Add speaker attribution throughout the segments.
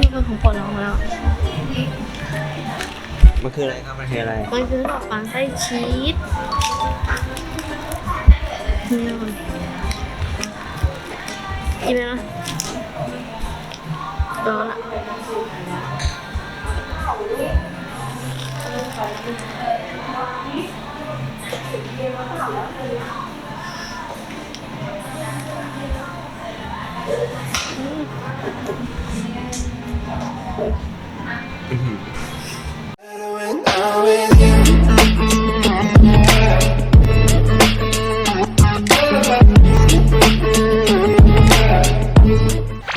Speaker 1: นี่คือของโปรดเราของเรา
Speaker 2: มันคืออะไรครับมันคืออะไร
Speaker 1: มันคือขนมปังไส้ชีสนี่มันกินไหมนะร้อนอะ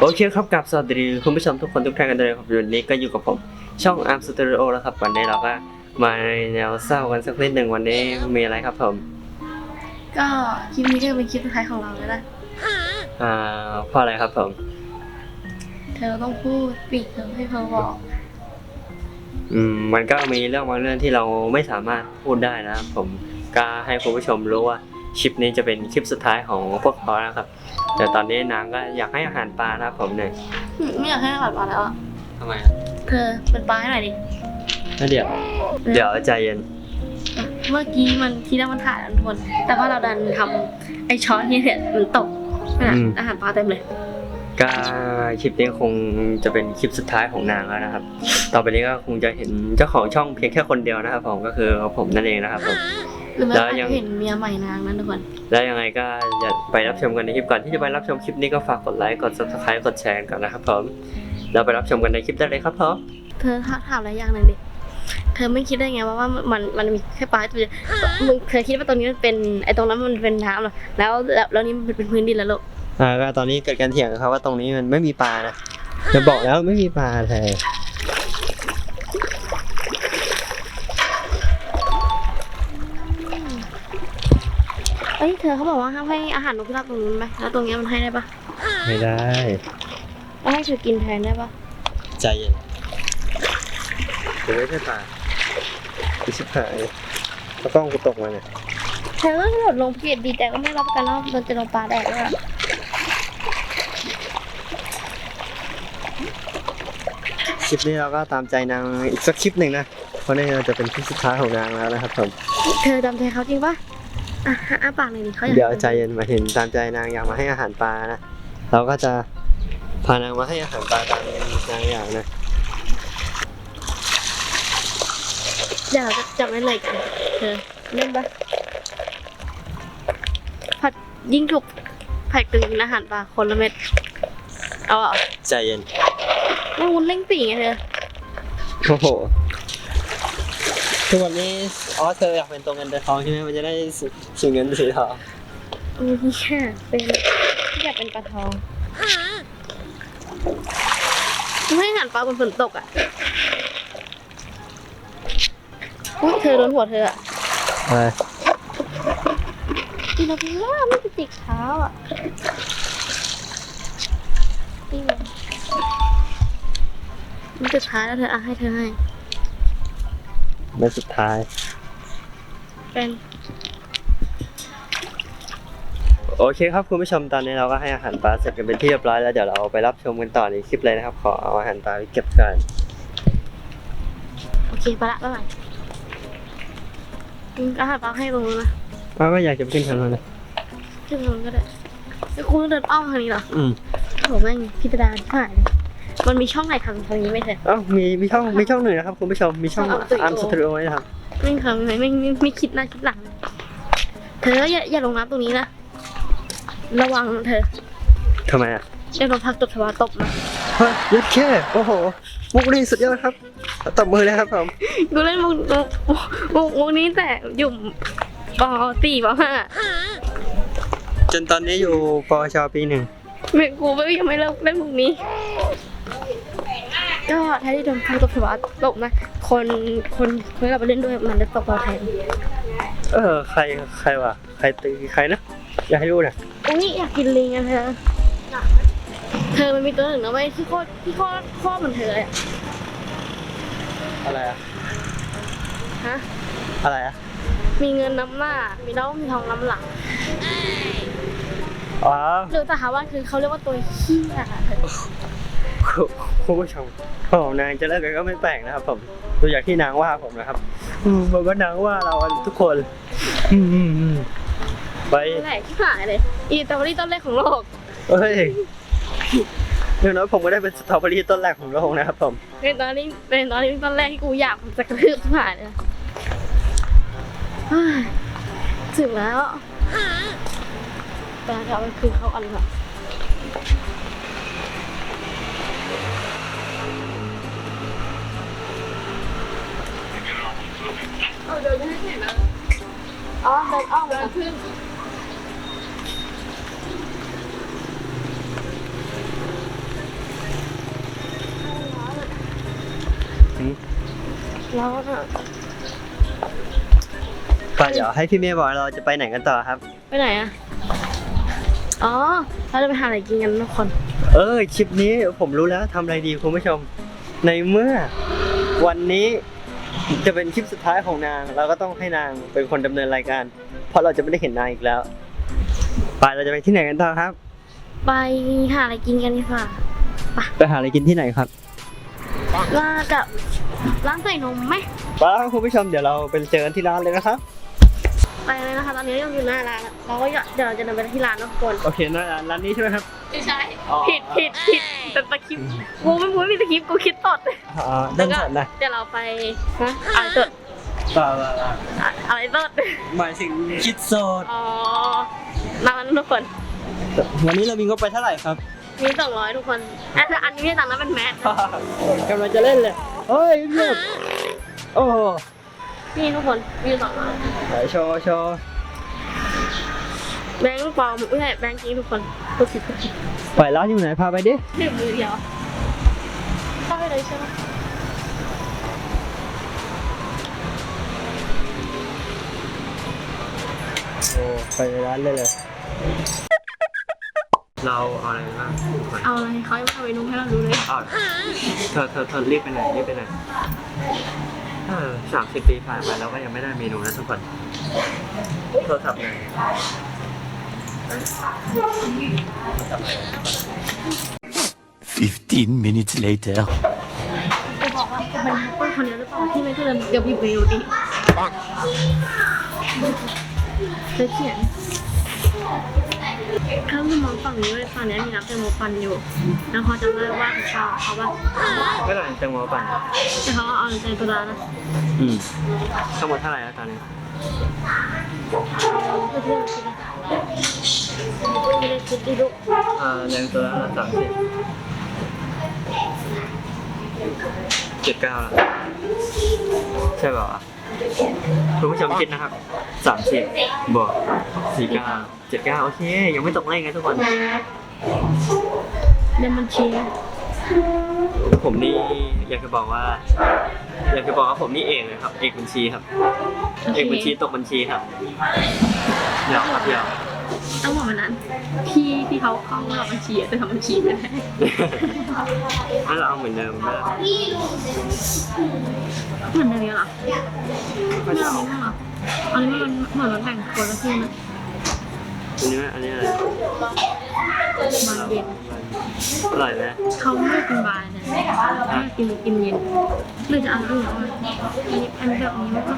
Speaker 2: โอเคครับกับสวัสดีคุณผู้ชมทุกคนทุกท่านกันเลยครับวันนี้ก็อยู่กับผมช่องอาร์มสตูดิโอแล้วครับวันนี้เราก็มาในแนวเศร้ากันสักนิดหนึ่งวันนี้มีอะไรครับผม
Speaker 1: ก็คลิปนี้ก็เป็นคลิปสุดท้ายของเราแล้วนะ
Speaker 2: อ่าเพราะอะไรครับผม
Speaker 1: เธอต้องพูดปิดเธอให้เธอบอก
Speaker 2: อืมมันก็มีเรื่องบางเรื่องที่เราไม่สามารถพูดได้นะครับผมก็ให้คุณผู้ชมรู้ว่าคลิปนี้จะเป็นคลิปสุดท้ายของพวกเขานะครับ แต่ตอนนี้นางก็อยากให้อาหารปลานะครับผมเนี่ย
Speaker 1: ไม่อยากให้อาหารปลาแล้วอะ
Speaker 2: ทำไม
Speaker 1: เธอเป็นปลาให้หน่อยดิ
Speaker 2: เดี๋ยว เดี๋ยวใจเย็น
Speaker 1: เมื่อกี้มันที่แรกมันถ่ายอันทวนแต่ว่าเราดันทำไอช้อนที่เสร็จมันตกน่ะ
Speaker 2: อืม
Speaker 1: อาหารปลาเต็มเลย
Speaker 2: ก็คลิปนี้คงจะเป็นคลิปสุดท้ายของนางแล้วนะครับ ต่อไปนี้ก็คงจะเห็นเจ้าของช่องเพียงแค่คนเดียวนะครับ ผมก็คือผมนั่นเองนะครับผม
Speaker 1: หรือไม่
Speaker 2: แล้ว
Speaker 1: ก็
Speaker 2: ยัง
Speaker 1: เห็นเมียใหม่นางนั้นทุกคน
Speaker 2: แล้วยังไงก็อย่าไปรับชมกันในคลิปก่อนที่จะไปรับชมคลิปนี้ก็ฝากกดไลค์ กด subscribe กดแชร์กันก่อนนะครับผมแล้วไปรับชมกันในคลิปได้เลยครับผม
Speaker 1: เธอถามถามอะไรอย่างหนึ่งดิ เธอไม่คิดได้ไงว่าว่ามันมันมีแค่ปลาตัวเดียวมึงเคยคิดว่าตรงนี้มันเป็นไอตรงนั้นมันเป็นน้ำเหรอแล้วแล้วแล้วนี่มันเป็นพื้นดินแล้วลูก
Speaker 2: อ่าก็ตอนนี้เกิดการเถียงกันครับว่าตรงนี้มันไม่มีปลานะจะบอกแล้วไม่มีปลาแท้
Speaker 1: เอ้ยเธอเขาบอกว่าห้ามให้อาหารนกพิราบตรงนู้นไหมแล้วตรงเนี้ยมันให้ได้ปะ
Speaker 2: ไม่ได้
Speaker 1: แล้วให้เธอกินแทนได้ปะ
Speaker 2: ใจเย็นเดี๋ยวไม่ใช่ปลาไม่ใช่ปลาแล้วกล้องกูตกมาเนี่ย
Speaker 1: เธอก็โดดลงเพียดดีแต่ก็ไม่รับประกันว่ามันจะลงปลาแดกด้วยอะ
Speaker 2: คลิปนี้เราก็ตามใจนางอีกสักคลิปหนึ่งนะ เพราะนี่เราจะเป็นคลิปสุดท้ายของนางแล้วนะครับผม
Speaker 1: เธอจำใจเขาจริงปะอะอ้าปากหน่อยดิเขาอยาก
Speaker 2: เดี๋ยวใจเย็นหมายถึงตามใจนางอยากมาให้อาหารปลานะ เราก็จะพานางมาให้อาหารปลาตามนางอยากนะ
Speaker 1: เดี๋ยวเราจะจับไม่เลยกัน เธอเล่นปะผัดยิ่งถูกผัดกึ่งกินอาหารปลาคนละเม็ด เอาอะ
Speaker 2: ใจเย็น
Speaker 1: แม่งวุ้นเล่งปีไงเธอ
Speaker 2: โอ้โหทุกวันนี้อ๋อเธออยากเป็นตัวเงินตัวทองใช่ไหมมันจะได้สีสีเงินสีทอง
Speaker 1: อืมแค่เป็นอยากเป็นปลาทองไม่ให้อาหารปลาบนฝนตกอะอุ๊ยเธอโดนหัวเธออะ
Speaker 2: อะไร
Speaker 1: อีนาพิล่าไม่ไปจิกเท้าอะนี่ไงมั นจะช้าแล้วเธออะให้เธอให้
Speaker 2: เม็ดสุดท้าย
Speaker 1: เป็น
Speaker 2: โอเคครับคุณผู้ชมตอนนี้เราก็ให้อาหารปลาเสร็จกันเป็นที่เรียบร้อยแล้วเดี๋ยวเราไปรับชมกันต่อในคลิปเลยนะครับ ขอเอาอาหารปลาไปเก็บก่อน
Speaker 1: โอเคไปละบ๊ายบายอืมอาหารปลาให้ตรงนู้นนะ
Speaker 2: ป้าก็อยากจะไปขึ้นทางนั้นนะ
Speaker 1: ขึ้นตรงนู้นก็ได้ไอ้คุณต้องเดินอ้อมทางนี้เหรอ
Speaker 2: อืม
Speaker 1: โหแม่งพิจารณาผ่านเลย มันมีช่องไหนทางทางนี้ไหมเธอ
Speaker 2: เอ้ามีมีช่องมีช่องหนึ่งนะครับคุณผู้ชมมีช่อง
Speaker 1: ช่อง Arm
Speaker 2: อาร์ม
Speaker 1: Studio
Speaker 2: สตูดิโอนะครับ
Speaker 1: ไม่ทำไงไม่ไม่ไม่คิดหน้าคิดหลัง เธออย่าอย่าลงน้ำตรงนี้นะ ระวังนะเธอ
Speaker 2: ทำไมอะ
Speaker 1: เดี๋ยวโดนพักตกทวารตกนะ
Speaker 2: เฮ้ยยัดแค่โอ้โหมุกนี้สุดยอดครับตบมือเลยครับผม
Speaker 1: กูเล่นมุกมุกมุกมุกนี้แต่อยู่ปตีปห้า
Speaker 2: จนตอนนี้อยู่ปวชปีหนึ่ง
Speaker 1: ไม่กูไม่ยังไม่เลิกเล่นมุกนี้ ก็แทนที่โดนพักตกทวารตกนะ คนคนคนที่เราไปเล่นด้วยมันจะตกเราแทน
Speaker 2: เออใครใครวะใครตีใครนะอยากให้รู้นะ
Speaker 1: อุ้ยอยากกินลิงอะเธอเธอมันมีตัวหนึ่งนะเว้ยที่โคตรที่โคตรโคตรเหมือนเธอเลยอะ
Speaker 2: อะไรอะ
Speaker 1: ฮะ
Speaker 2: อะไรอะ
Speaker 1: มีเงินน้ำหน้า มีน้องมีทองน้ำหลัง
Speaker 2: อ๋อ
Speaker 1: หรือแต่หาว่าคือเขาเรียกว่าตัวขี้อะค่ะเธอ
Speaker 2: คุคุณผู้ชมพ่อของนางจะเลิกกันก็ไม่แปลกนะครับ ผมดูจากที่นางว่าผมนะครับ อืมผมว่านางว่าเราทุกคน อืมอืมอืมไป
Speaker 1: ไหนที่หายเลย อีสตรอเบอรี่ต้นแรกของโลก
Speaker 2: เฮ้ยอย่างน้อยผมก็ได้เป็นสตรอเบอรี่ต้นแรกของโลกนะครับผม
Speaker 1: เป็นตอนนี้เป็นตอนนี้ต้นแรกที่กูอยากจะกระทืบที่หายเลยเฮ้ยถึงแล้วแต่เราไปคือเขาอันค่ะ
Speaker 3: เอาเดินไม่ให้เห็นะ
Speaker 1: อ๋อเดินอ้อม
Speaker 3: เดินขึ้น
Speaker 1: แล้วอะ
Speaker 2: ไปเดี๋ยวให้พี่เมย์บอกเราจะไปไหนกันต่อครับ
Speaker 1: ไปไหนอะ อ๋อ เราจะไปหาอะไรกินกันทุกคน
Speaker 2: เออคลิปนี้ผมรู้แล้วทำอะไรดีคุณผู้ชม ในเมื่อวันนี้ จะเป็นคลิปสุดท้ายของนาง เราก็ต้องให้นางเป็นคนดำเนินรายการ เพราะเราจะไม่ได้เห็นนางอีกแล้ว ไปเราจะไปที่ไหนกันต่อครับ
Speaker 1: ไปหาอะไรกินกันดีกว่า
Speaker 2: ไปหาอะไรกินที่ไหนครับ
Speaker 1: น่าจะร้านใส่นมไหม
Speaker 2: ไปแล้วครับคุณผู้ชมเดี๋ยวเราไปเจอกันที่ร้านเลยนะครับ
Speaker 1: ไปเลยนะคะตอนนี้ยังอยู่หน้าร้านแล้วเราก็เดี๋ยวเราจะเดินไปที่ร้านนะทุกคน
Speaker 2: โอเคนะร้านนี้ใช่ไหมครับ
Speaker 3: ไม่ใช่
Speaker 2: อ๋อ
Speaker 1: ผิดผิดผิดเป็นตะคริปต์กูไม่พูดไม่มีตะคริปต์กูคิดตด
Speaker 2: อ๋อด้านสันนะ
Speaker 1: เดี๋ยวเราไปฮะอะไรตด
Speaker 2: ต่อ
Speaker 1: อะอะไรตด
Speaker 2: หมายถึงคิดโซด
Speaker 1: อ๋อร้านนั้นทุกคน
Speaker 2: วันนี้เรามีงบไปเท่าไหร่ครับ
Speaker 1: มีสองร้อยทุกคนอะแต่อันนี้ไม่ได้ตังค์นะเป็นแมส
Speaker 2: กำลังจะเล่นเลยเฮ้ยเงียบโอ้โห
Speaker 1: นี่ทุกคนมีสองร้อย
Speaker 2: ไหนโชว์โชว์
Speaker 1: แบงค์ปลอมไม่ใช่แบงค์จริงทุกคน ทุกสิบทุกสิบ
Speaker 2: ปล่อยร้านอยู่ไหนพาไปดิ
Speaker 1: หนึ่งมือเดียวเข้าไปเลยใช่ไหม
Speaker 2: โอ้ไปร้านเลยเลย เราเอาอะไรบ้าง
Speaker 1: เอาอะไรเขายังไม่เอาไปนุ่งให้เราดูเลย
Speaker 2: เอาเธอเธอเธอรีบไปไหนรีบไปไหนเออสามสิบปีผ่านไปแล้วก็ยังไม่ได้เมนูนะทุกคนโทรศัพท์ไหน
Speaker 4: 15 minutes later.
Speaker 1: จะบอกว่าจะเป็นคนคนเดียวหรือเปล่าที่ไม่เคยเดินเดี๋ยวพี่ไปดูดิจะเขียนเขาจะมองฝั่งนี้เลยฝั่งนี้มีน้ำแตงโมปั่นอยู่ แล้วเขาจะได้ว่าเขาเขาว่า
Speaker 2: ไม่หลังแตงโมปั่น
Speaker 1: แต่เขาเอาใจตัวดานะ
Speaker 2: อืมทั้งหมดเท่าไหร่แล้วตอนนี้
Speaker 1: ไม่ได้คิดนะไม่ได้คิดดิลูก
Speaker 2: อ่าแรงตัวละสามสิบเจ็ดเก้าแล้วใช่เปล่าวะคุณผู้ชมคิดนะครับสามสิบบวกสี่เก้าเจ็ดเก้าโอเค ยังไม่ตกเลขไงทุกคน
Speaker 1: เดินบัญชี
Speaker 2: ผมนี่อยากจะบอกว่า อยากจะบอกว่าผมนี่เอกเลยครับ เอกบัญชีครับเอกบัญชีตกบัญชีครับเดี๋ยวครับเดี๋ยว
Speaker 1: ต้องบอกวันนั้นพี่ที่เขาเข้ามาบัญชีอะจะทำบัญชีไม่ได้
Speaker 2: ถ้าเราเอาเหมือนเดิมนะ
Speaker 1: เหมือนเดิมเหรอ
Speaker 2: ก็
Speaker 1: ไม่
Speaker 2: จะ
Speaker 1: เอา
Speaker 2: เอา
Speaker 1: ไม่เอาอันนี้มันเหมือนมันแบ่งคนละครึ่งนะ
Speaker 2: อันนี้ไหมอันนี้อะไร
Speaker 1: บางเย็น
Speaker 2: อร่อยไหม
Speaker 1: เขาไม่ได้กินบายนะไม่กินกินเย็นหรือจะเอาอื่นวะอันนี้อันแบบนี้มันก็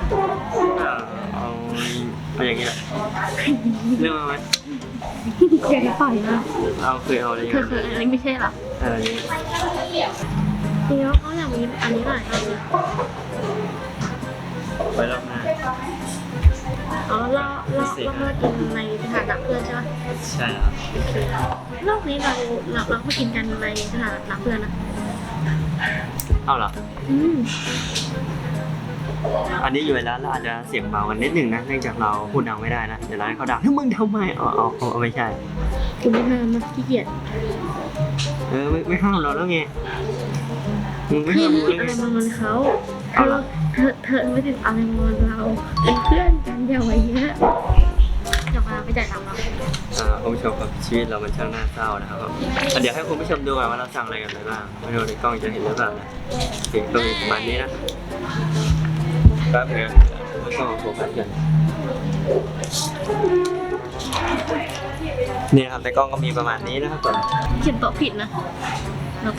Speaker 2: เอาเอาเอาอย่างนี้แหละเรื่องมาไหม
Speaker 1: เคยปล่อยนะ
Speaker 2: เอาเคยเอาอะไรอย่าง
Speaker 1: เคย
Speaker 2: เงี้ย
Speaker 1: เคยอันนี้ไม่ใช่หรอ
Speaker 2: อะไรอย่างเงี้ย
Speaker 1: ทีนี้เขาอยากมีอันนี้หน่อย อ๋
Speaker 2: อ
Speaker 1: เราเราเราเมื่อกินในสถานะเพื่อนใช่ไหม
Speaker 2: ใช่ครับ
Speaker 1: รอบนี้เราเราเราไปกินกันในสถานะเพื่อนนะ
Speaker 2: เอาเหรอ
Speaker 1: อืม
Speaker 2: อันนี้อยู่ในร้านเราอาจจะเสียงเบากันนิดหนึ่งนะเนื่องจากเราพูดดังไม่ได้นะเดี๋ยวร้านเขาด่าถ้ามึงทำไมอ๋อเอาเอาเอาไม่ใช่
Speaker 1: กูไม่ห้ามนะขี้เกียจ
Speaker 2: เออไม่ไม่ห้ามเราแล้วไง มึงไม่
Speaker 1: พี่
Speaker 2: ห้าม
Speaker 1: ไม่
Speaker 2: กู
Speaker 1: ติ
Speaker 2: แล้
Speaker 1: ด
Speaker 2: ว
Speaker 1: อะไรมามันเขาเธ
Speaker 2: อเธ
Speaker 1: อเธอไม่ติดอะไรมามันเราเป็นเพื่อนกันอย่าไว้เยอะเดี๋ยวมาไปจ่ายตังค์เรา
Speaker 2: อ่าคุณผู้ชมครับชีวิตเรามันช่างน่าเศร้านะครับอะเดี๋ยวให้คุณผู้ชมดูก่อนว่าเราสั่งอะไรกันไปบ้างไม่รู้ในกล้องจะเห็นหรือเปล่านะถึงตรงประมาณนี้นะแป๊บนึงแล้วก็โฟกัสกันนี่นะครับในกล้องก็มีประมาณนี้นะครับผม
Speaker 1: เขียนโต๊ะผิดนะ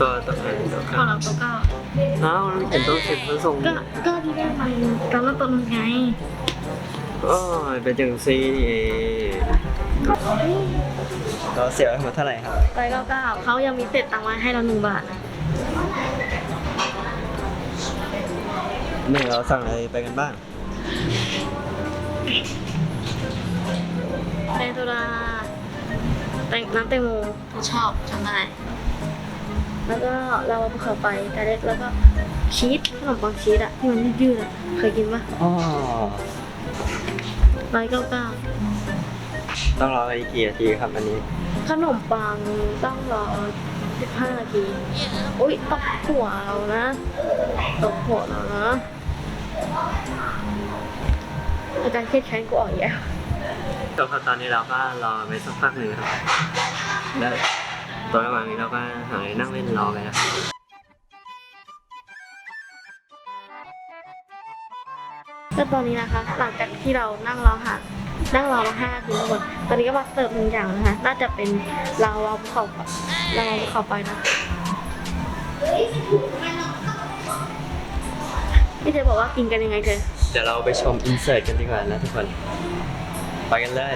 Speaker 2: ตัวตัวไหนตัว
Speaker 1: พอเราตัวเก้า
Speaker 2: เอ้าแล้วเห็นตัวสิบตัวส่ง
Speaker 1: ก็ก็ที่ได้มันตอนนั้นตอนนั้นไง
Speaker 2: อ๋อเป็นจังซีนี่เองเราเสียไปหมดเท่าไหร่ครับ
Speaker 1: ร้อยเก้าเก้าเขายังมีเศษตังค์มาให้เราหนึ่งบาทนะ
Speaker 2: นี่เราสั่งอะไรไปกันบ้าง
Speaker 1: แตงโซดาแตงน้ำแตงโมเราชอบจำได้ แล้วก็เราเอาภูเขาไฟแต่เล็กแล้วก็ชีสขนมปังชีสอะที่มันยืดๆอะเคยกินปะ
Speaker 2: อ๋อ
Speaker 1: ร้อยเก้าเก้า
Speaker 2: ต้องรออีกกี่นาทีครับอันนี้
Speaker 1: ขนมปังต้องรอ15นาทีอุ้ยตกหัวเรานะตกหัวเรานะอาการเครียดแค้นกูออกอีกแล้ว
Speaker 2: ก็พอตอนนี้เราก็รอไปสักพักหนึ่งครับแล้ว ตอนระหว่างนี้เราก็หายนั่งเล่นรอไปนะ
Speaker 1: ก็ตอนนี้นะคะ หลังจากที่เรานั่งรอหานั่งรอมาห้านาทีทุกคนตอนนี้ก็มาเสิร์ฟหนึ่งอย่างนะคะ น่าจะเป็นลาวาภูเขาไฟลาวาภูเขาไฟนะพี่เธอบอกว่ากินกันยังไงเธอ
Speaker 2: เดี๋ยวเราไปชมอินเสิร์ตกันดีกว่านะทุกคน ไปกันเลย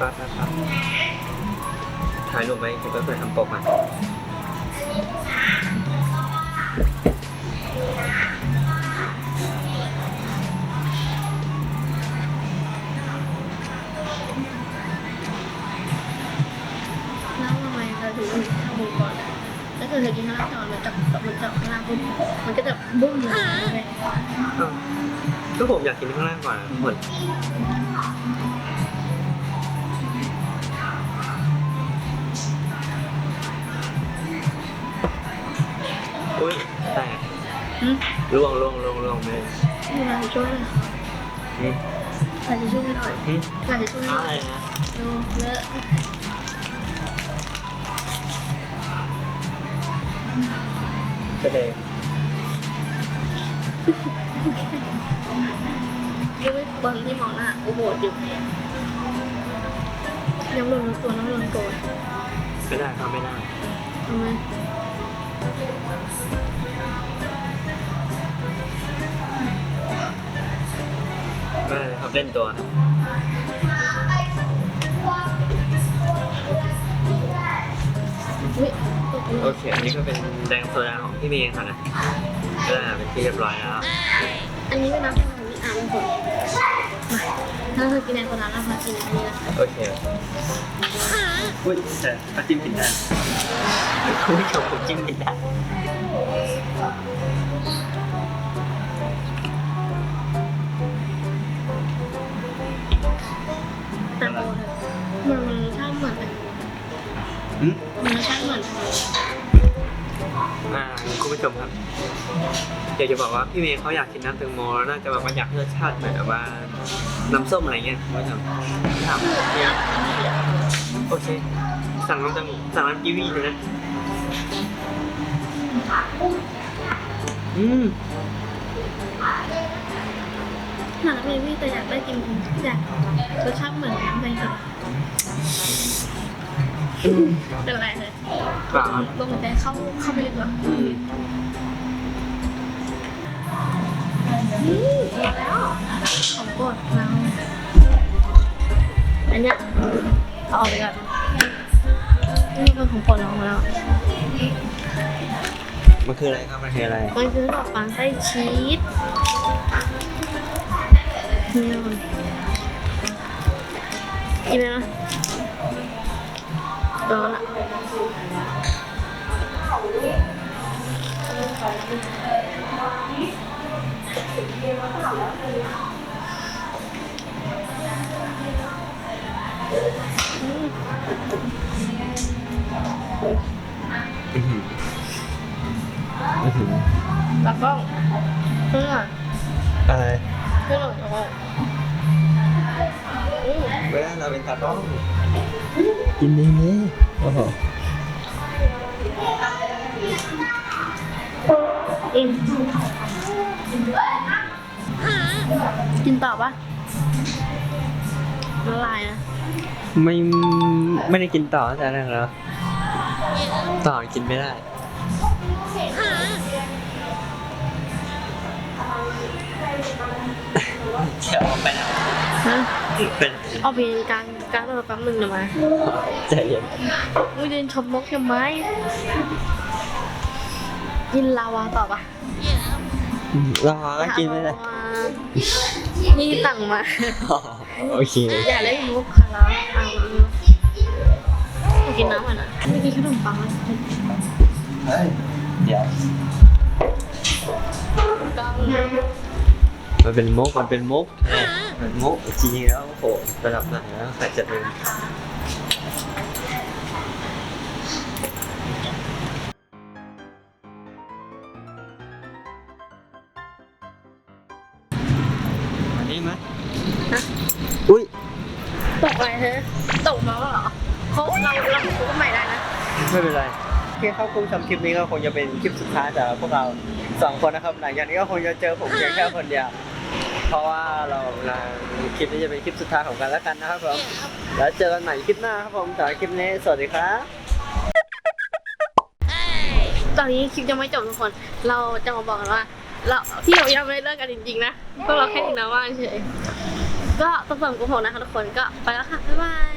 Speaker 2: ปั๊บปั๊บปั๊บถ่ายรูปไว้เก็บไว้เพื่อทำปกอะ
Speaker 1: แล้วทำไมเราถึงต้องทำบุญก่อนอะถ้าเกิดเธอกินข้างล่างก่อนมันจะมันจะข้างล่างปุ๊บมันก็จะบุ้มเลยใช่ไหม
Speaker 2: อ้าวก็ผมอยากกินข้างล่างก่อนอะทุกคน ล่วงล่วงล่วงล่วงแม่
Speaker 1: มีอะไรช่วยหน่อย
Speaker 2: อืม
Speaker 1: ใครจะช่วยหน่อย
Speaker 2: อืม
Speaker 1: ใครจะช่วยหน่
Speaker 2: อะ
Speaker 1: อย
Speaker 2: ไรนะ
Speaker 1: ดูเลอะ
Speaker 2: แสดง
Speaker 1: ยังไม่คนที่มองหน้าโอ้โหอยู่น้ำลงตัวน้ำลงตัว
Speaker 2: ไม่ได้ครับไม่ได้
Speaker 1: ทำไม
Speaker 2: ไม่ได้ครับเล่นตัวนะ
Speaker 1: อุ้ยตก
Speaker 2: โอเคอันนี้ก็เป็นแดงโซดาของพี่เมย์ค่ะนะก็ได้เป็นที่เรียบร้อยแล้ว
Speaker 1: อันนี้เป็นน้ำแข็งของพี่อาร์มคนมาถ้าเธอกินแอลกอฮอล์แล้วพอกินอันนี้นะ
Speaker 2: โอเคอุ้ยแต่ก็จิ้มผิดด้านคุณผู้ชมผมจิ้มผิดด้
Speaker 1: อืมมันรสชาติเหมือนแตงโม
Speaker 2: อ่าคุณผู้ชมครับอยากจะบอกว่าพี่เมย์เขาอยากกินน้ำแตงโมแล้วน่าจะแบบว่าอยากให้รสชาติเหมือนแบบว่าน้ำส้มอะไรเงี้ยคุณผู้ชมถามเนี่ยโอเคสั่งน้ำแตงโมสั่งน้ำกีวีเลยนะอืม
Speaker 1: หนาเบบี้แต่อยากได้กินอยากรสชาติเหมือนน้ำแตงโม เป็นไรเลย
Speaker 2: เปล่าครับ
Speaker 1: ลมหายใจเข้าเข้าไปลึกเหรอ
Speaker 2: อืม
Speaker 1: อืมมาแล้วของโปรดเราอันเนี้ยเอาออกไปก่อนนี่คือของโปรดเรามาแล้ว
Speaker 2: มันคืออะไรครับ มันคืออะไร
Speaker 1: มันคือขนมปังไส้ชีสนี่เลยกินไหมนะ ร้อนอะอืม
Speaker 2: อื้อหืออื้อหือ
Speaker 1: แล้วก็เพื่อน
Speaker 2: อะไร
Speaker 1: เพื่อนหน่อยแล้วก็ อืม
Speaker 2: เวลาเราเป็นตากล้องกินดีนี่โอ้โห
Speaker 1: อืมกินต่อปะละลายนะ
Speaker 2: ไม่ไม่ได้กินต่อตั้งแต่แรกแล้วต่อกินไม่ได้ เป็น
Speaker 1: เอาไปกลางกลางตัวแป๊บหนึ่งเดี๋ยวมา
Speaker 2: ใจเย็น
Speaker 1: มึงเดินชมนกทำไมกินลาวาต่อปะ
Speaker 2: รอก็กินไม่ได้
Speaker 1: ลาวานี่สั่งมา
Speaker 2: โอเค
Speaker 1: อย่าเล่นมุกค่ะแล้วเอามากินน้ำก่อนนะไม่กินขนมปังแล้ว
Speaker 2: เฮ้ยเดี๋ยว
Speaker 1: ต้อง
Speaker 2: มันเป็นมุกมันเป็นมุกมันมุกจริงๆแล้วโอ้โหระดับไหนแล้วใครจะลืมอันนี้ไหมอุ้ย
Speaker 1: ตกอะไรเธอตกมาแล้วเหรอเขาเราเราคุยกันใหม่ได้นะ
Speaker 2: ไม่เป็นไรโอเคครับคุณผู้ชมคลิปนี้ก็คงจะเป็นคลิปสุดท้ายจากพวกเราสองคนนะครับหลังจากนี้ก็คงจะเจอผมเพียงแค่คนเดียว เพราะว่าเราเราคลิปนี้จะเป็นคลิปสุดท้ายของกันแล้วกันนะครับผม แล้วเจอกันใหม่คลิปหน้าครับผมสำหรับคลิปนี้สวัสดีครับ
Speaker 1: ตอนนี้คลิปยังไม่จบทุกคน เราจะมาบอกกันว่า เราที่เรายังไม่ได้เลิกกันจริงๆนะพวกเราแค่กินน้ำว่านเฉยก็ต้องส่งกูผมนะคะทุกคนก็ไปแล้วค่ะบ๊ายบาย